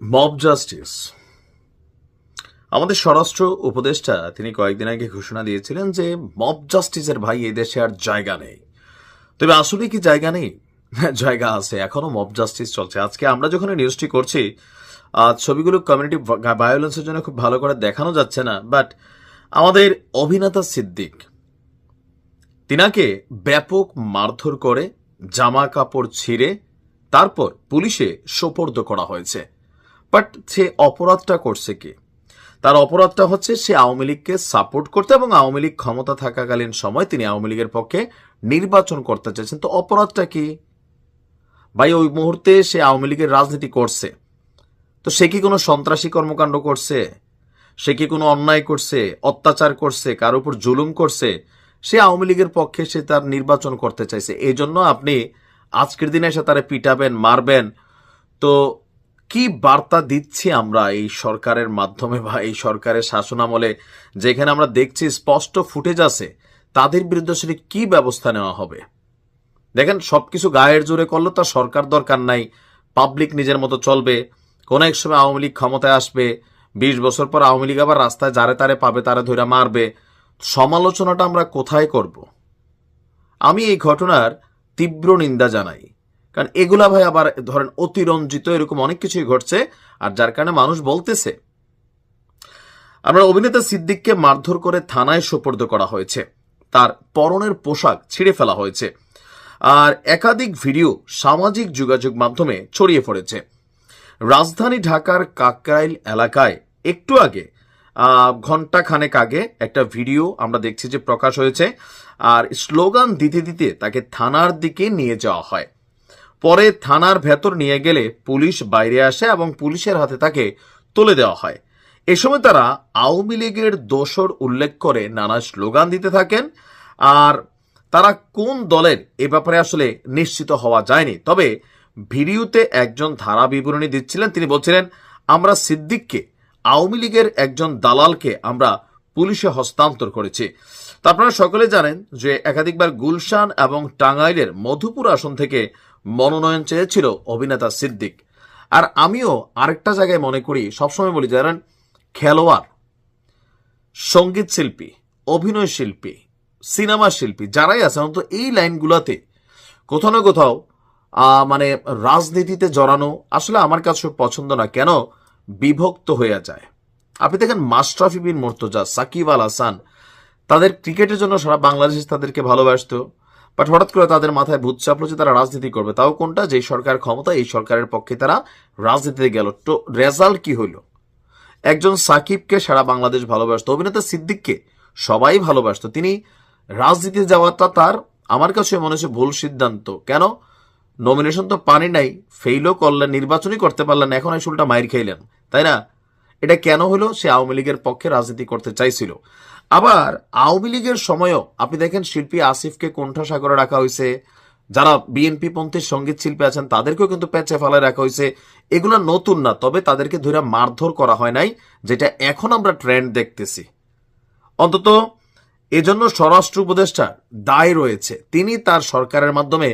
Mob justice আমাদের স্বরাষ্ট্র উপদেষ্টা তিনি কয়েকদিন আগে ঘোষণা দিয়েছিলেন যে মব জাস্টিসের ভাই এই দেশে আর জায়গা নেই। তবে আসলে কি জায়গা নেই? জায়গা আছে, এখনও মব জাস্টিস চলছে। আজকে আমরা যখন নিউজটি করছি ছবিগুলো কমিউনিটি ভায়োলেন্সের জন্য খুব ভালো করে দেখানো যাচ্ছে না বাট আমাদের অভিনেতা সিদ্দিক, তিনাকে ব্যাপক মারধর করে জামা কাপড় ছিঁড়ে তারপর পুলিশে সোপর্দ করা হয়েছে। বাট সে অপরাধটা করছে কি? তার অপরাধটা হচ্ছে সে আওয়ামী লীগকে সাপোর্ট করতে এবং আওয়ামী লীগ ক্ষমতা থাকাকালীন সময় তিনি আওয়ামী লীগের পক্ষে নির্বাচন করতে চাইছেন তো অপরাধটা কি? ভাই, ওই মুহূর্তে সে আওয়ামী লীগের রাজনীতি করছে। তো সে কি কোনো সন্ত্রাসী কর্মকাণ্ড করছে? সে কি কোনো অন্যায় করছে? অত্যাচার করছে? কার উপর জুলুম করছে? সে আওয়ামী লীগের পক্ষে সে তার নির্বাচন করতে চাইছে। এই জন্য আপনি আজকের দিনে এসে তারা পিটাবেন, মারবেন। তো কি বার্তা দিচ্ছি আমরা এই সরকারের মাধ্যমে বা এই সরকারের শাসনামলে? যেখানে আমরা দেখছি স্পষ্ট ফুটেজ আছে, তাদের বিরুদ্ধে সেটি কি ব্যবস্থা নেওয়া হবে? দেখেন, সবকিছু গায়ের জোরে করলে তো সরকার দরকার নাই। পাবলিক নিজের মতো চলবে। কোন এক সময় আওয়ামী লীগ ক্ষমতায় আসবে, বিশ বছর পর আওয়ামী লীগ আবার রাস্তায় যারে তারে পাবে, তারে ধরে মারবে। সমালোচনাটা আমরা কোথায় করব? আমি এই ঘটনার তীব্র নিন্দা জানাই। কারণ এগুলা ভাই আবার ধরেন অতিরঞ্জিত এরকম অনেক কিছুই ঘটছে, আর যার কারণে মানুষ বলতেছে। আমরা অভিনেতা সিদ্দিককে মারধর করে থানায় সোপর্দ করা হয়েছে। তার পরনের পোশাক ছিঁড়ে ফেলা হয়েছে। আর একাধিক ভিডিও সামাজিক যোগাযোগ মাধ্যমে ছড়িয়ে পড়েছে। রাজধানী ঢাকার কাকরাইল এলাকায় একটু আগে ঘণ্টা খানেক আগে একটা ভিডিও আমরা দেখছি যে প্রকাশ হয়েছে, আর স্লোগান দিতে দিতে তাকে থানার দিকে নিয়ে যাওয়া হয়। পরে থানার ভেতর নিয়ে গেলে পুলিশ বাইরে আসে এবং পুলিশের হাতে তাকে তুলে দেওয়া হয়। এ সময় তারা আওয়ামী লীগের দোষর উল্লেখ করে নানা স্লোগান দিতে থাকেন। আর তারা কোন দলের এ ব্যাপারে আসলে নিশ্চিত হওয়া যায়নি। তবে ভিডিওতে একজন ধারা বিবরণী দিচ্ছিলেন। তিনি বলছিলেন, আমরা সিদ্দিককে, আওয়ামী লীগের একজন দালালকে আমরা পুলিশে হস্তান্তর করেছি। তা আপনারা সকলে জানেন যে একাধিকবার গুলশান এবং টাঙ্গাইলের মধুপুর আসন থেকে মনোনয়ন চেয়েছিল অভিনেতা সিদ্দিক। আর আমিও আরেকটা জায়গায় মনে করি, সবসময় বলি, জানেন, খেলোয়াড়, সংগীত শিল্পী, অভিনয় শিল্পী, সিনেমা শিল্পী, যারাই আছে, অন্তত এই লাইনগুলোতে কোথাও না কোথাও মানে রাজনীতিতে জড়ানো আসলে আমার কাছে পছন্দ না। কেন? বিভক্ত হয়ে যায়। আপনি দেখেন মাশরাফি বিন মোর্তজা, সাকিব আল হাসান, তাদের ক্রিকেটের জন্য সারা বাংলাদেশ তাদেরকে ভালোবাসতো। বাট হঠাৎ করে তাদের মাথায় ভূত চাপলো যে তারা রাজনীতি করবে। তাও কোনটা? যে সরকার ক্ষমতা, এই সরকারের পক্ষে তারা রাজনীতিতে গেল। তো রেজাল্ট কি হইল একজন সাকিবকে সারা বাংলাদেশ ভালোবাসতো, অভিনেতা সিদ্দিককে সবাই ভালোবাসতো। তিনি রাজনীতিতে যাওয়াটা তার, আমার কাছে মনে হচ্ছে ভুল সিদ্ধান্ত। কেন? নমিনেশন তো পানি নাই ফেইলও করলেন, নির্বাচনই করতে পারলেন এখন এই উল্টা মাইর খাইলেন। তাই না? এটা কেন হলো? সে আওয়ামী লীগের পক্ষে রাজনীতি করতে চাইছিল। আবার আওয়ামী লীগের সময়ও আপনি দেখেন শিল্পী আসিফকে কোণ্ঠাসাগরে রাখা হয়েছে। যারা বিএনপি পন্থীর সংগীত শিল্পী আছেন, তাদেরকেও কিন্তু পেঁচে ফেলায় রাখা হয়েছে। এগুলো নতুন না, তবে তাদেরকে ধরে মারধর করা হয় নাই, যেটা এখন আমরা ট্রেন্ড দেখতেছি। অন্তত এজন্য স্বরাষ্ট্র উপদেষ্টার দায় রয়েছে। তিনি তার সরকারের মাধ্যমে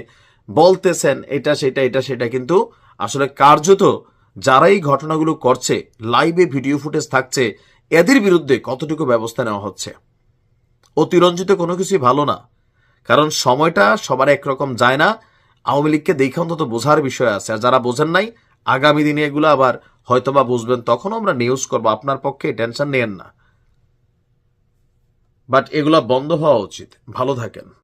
বলতেছেন, এটা সেটা এটা সেটা, কিন্তু আসলে কার্যত যারা এই ঘটনাগুলো করছে লাইভে ভিডিও ফুটেজ থাকছে, এদের বিরুদ্ধে কতটুকু ব্যবস্থা নেওয়া হচ্ছে? অতিরঞ্জিত কোনো কিছুই ভালো না। কারণ সময়টা সবার একরকম যায় না। আওয়ামী লীগকে দেখে অন্তত বোঝার বিষয় আছে। আর যারা বোঝেন নাই, আগামী দিনে এগুলো আবার হয়তোবা বুঝবেন তখন আমরা নিউজ করব। আপনার পক্ষে টেনশন নেন না। বাট এগুলা বন্ধ হওয়া উচিত। ভালো থাকেন।